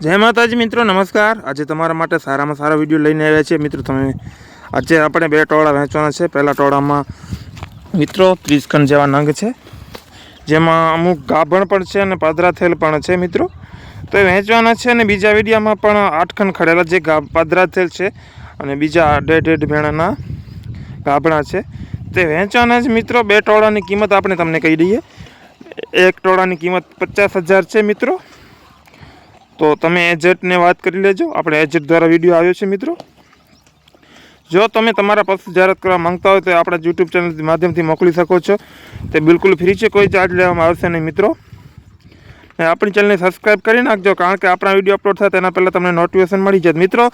જય માતાજી મિત્રો, નમસ્કાર. આજે તમારા માટે સારામાં સારા વીડિયો લઈને આવ્યા છે મિત્રો, તમે આજે આપણે બે ટોળા વહેંચવાના છે. પહેલા ટોળામાં મિત્રો ત્રીસ ખંડ જેવા નંગ છે, જેમાં અમુક ગાભણ પણ છે અને પાદરા થયેલ પણ છે, મિત્રો. તો વહેંચવાના છે અને બીજા વિડીયામાં પણ આઠ ખંડ ખડેલા જે પાદરા થયેલ છે અને બીજા ડેઢ ડેઢ ભેણાના ગાભણા છે. તે વહેંચવાના જ મિત્રો, બે ટોળાની કિંમત આપણે તમને કહી દઈએ. એક ટોળાની કિંમત પચાસ હજાર છે, મિત્રો. તો તમે એજન્ટને વાત કરી લેજો. આપણે એજન્ટ દ્વારા વીડિયો આવ્યો છે મિત્રો. જો તમે તમારા પસંદ જાહેરાત કરવા માંગતા હોય તો આપણા યુટ્યુબ ચેનલ માધ્યમથી મોકલી શકો છો. તે બિલકુલ ફ્રી છે, કોઈ ચાર્જ લેવામાં આવશે નહીં મિત્રો. ને આપણી ચેનલને સબસ્ક્રાઈબ કરી નાખજો, કારણ કે આપણા વીડિયો અપલોડ થાય તેના પહેલાં તમને નોટિફિકેશન મળી જાય. મિત્રો,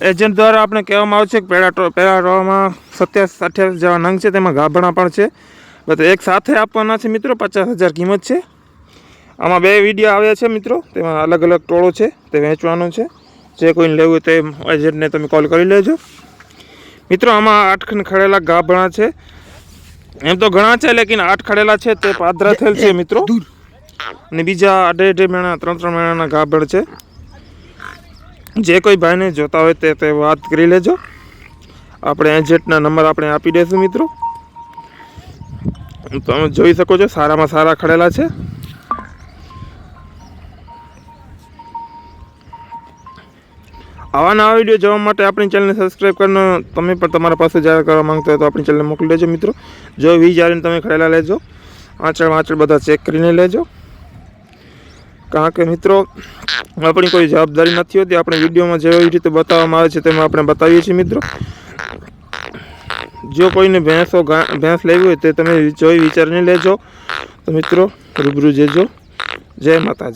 એજન્ટ દ્વારા આપણે કહેવામાં આવે છે કે પહેલાં પહેલાં ટોળામાં સત્યાવીસ, અઠ્યાવીસ જેવા નંગ છે, તેમાં ગાભણા પણ છે. બધા એક સાથે આપવાના છે મિત્રો, પચાસ હજાર કિંમત છે. આમાં બે વીડિયો આવ્યા છે મિત્રો. તેમાં અલગ અલગ ટોળો છે તે વેચવાનો છે. જે કોઈને લેવું હોય તે એજન્ટને તમે કોલ કરી લેજો. મિત્રો આમાં આઠ ખંડ ખડેલા ગાભણા છે. એમ તો ઘણા છે લેકિન આઠ ખડેલા છે તે પાદરા થયેલ છે મિત્રો. અને બીજા અઢે અઢે મહિના ત્રણ ત્રણ મહિનાના ગાભણ છે. જે કોઈ ભાઈને જોતા હોય તે તે વાત કરી લેજો. આપણે એજન્ટના નંબર આપણે આપી દઈશું મિત્રો. તમે જોઈ શકો છો સારામાં સારા ખડેલા છે. આવા નવા વીડિયો જોવા માટે આપણી ચેનલને સબસ્ક્રાઈબ કરવાનો, તમે પણ તમારા પાસે જાહેર કરવા માંગતા હોય તો આપણી ચેનલને મોકલી દેજો મિત્રો. જો વિચારીને તમે ખરેલા લેજો, આંચળ વાંચળ બધા ચેક કરીને લેજો. કારણ કે મિત્રો, આપણી કોઈ જવાબદારી નથી હોતી, આપણે વિડીયોમાં જેવી રીતે બતાવવામાં આવે છે તેમાં આપણે બતાવીએ છીએ મિત્રો. જો કોઈને ભેંસો ભેંસ લેવી હોય તે તમે જોઈ વિચારીને લેજો. તો મિત્રો, રૂબરૂ જજો. જય માતાજી.